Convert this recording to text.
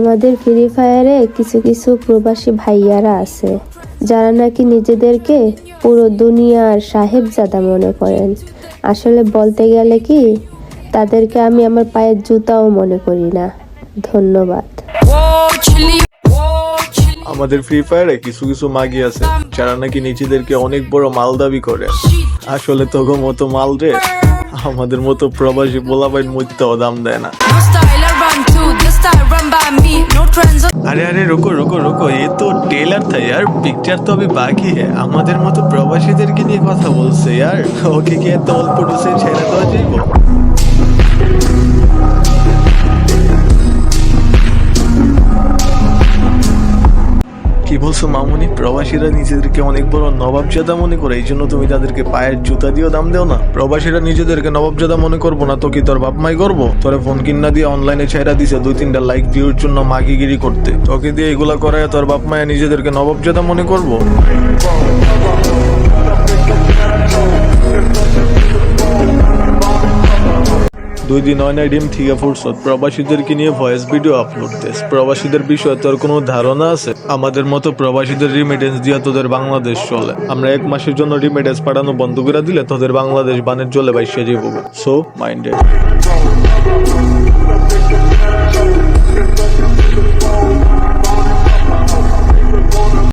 আমাদের ফ্রি ফায়ারে কিছু কিছু প্রবাসী ভাইয়ারা আছে যারা নাকি নিজেদেরকে পুরো দুনিয়ার সাহেব সাহেবজাদা মনে করেন। আসলে বলতে গেলে কি তাদেরকে আমি আমার পায়ের জুতাও মনে করি না। ধন্যবাদ। আমাদের ফ্রি ফায়ারে কিছু কিছু মাগি আছে যারা নাকি নিজেদেরকে অনেক বড় মাল দাবি করে। আসলে তোগো মতো মাল রে আমাদের মতো প্রবাসী পোলাপাইন মধ্যেও দাম দেয় না। अरे अरे रुको रुको रुको ये तो टेलर था यार पिक्चर तो अभी बाकी है আমাদের মতো প্রবাসীদেরকে নিয়ে কথা বলছে यार ওকে কি এত অল্প ডোসে ছেড়ে দেওয়া যাইব কি বলছো মামুনি? প্রবাসীরা নিজেদেরকে অনেক বড় নবাবজাদা মনে করে, এই জন্য তুমি তাদেরকে পায়ের জুতা দিয়েও দাম দেও না। প্রবাসীরা নিজেদেরকে নবাবজাদা মনে করব না, তো কি তোর বাপ মাই করব তোরে ফোন কিনা দিয়ে অনলাইনে ছেড়া দিছে, দুই তিনটা লাইক দিওর জন্য মাগিগিরি করতে। তোকে দিয়ে এগুলা করায় তোর বাপ মায়া নিজেদেরকে নবাবজাদা মনে করব? দুই দিন হয় না ডিম থিকা ফুরসত প্রবাসীদেরকে নিয়ে ভয়েস ভিডিও আপলোড দেস। প্রবাসীদের বিষয়ে তোর কোনো ধারণা আছে? আমাদের মতো প্রবাসীদের রিমিটেন্স দিয়ে তোদের বাংলাদেশ চলে। আমরা এক মাসের জন্য রিমিটেন্স পাঠানো বন্ধ করে দিলে তোদের বাংলাদেশ বানের জলে বাইসে যাব সো মাইন্ডেড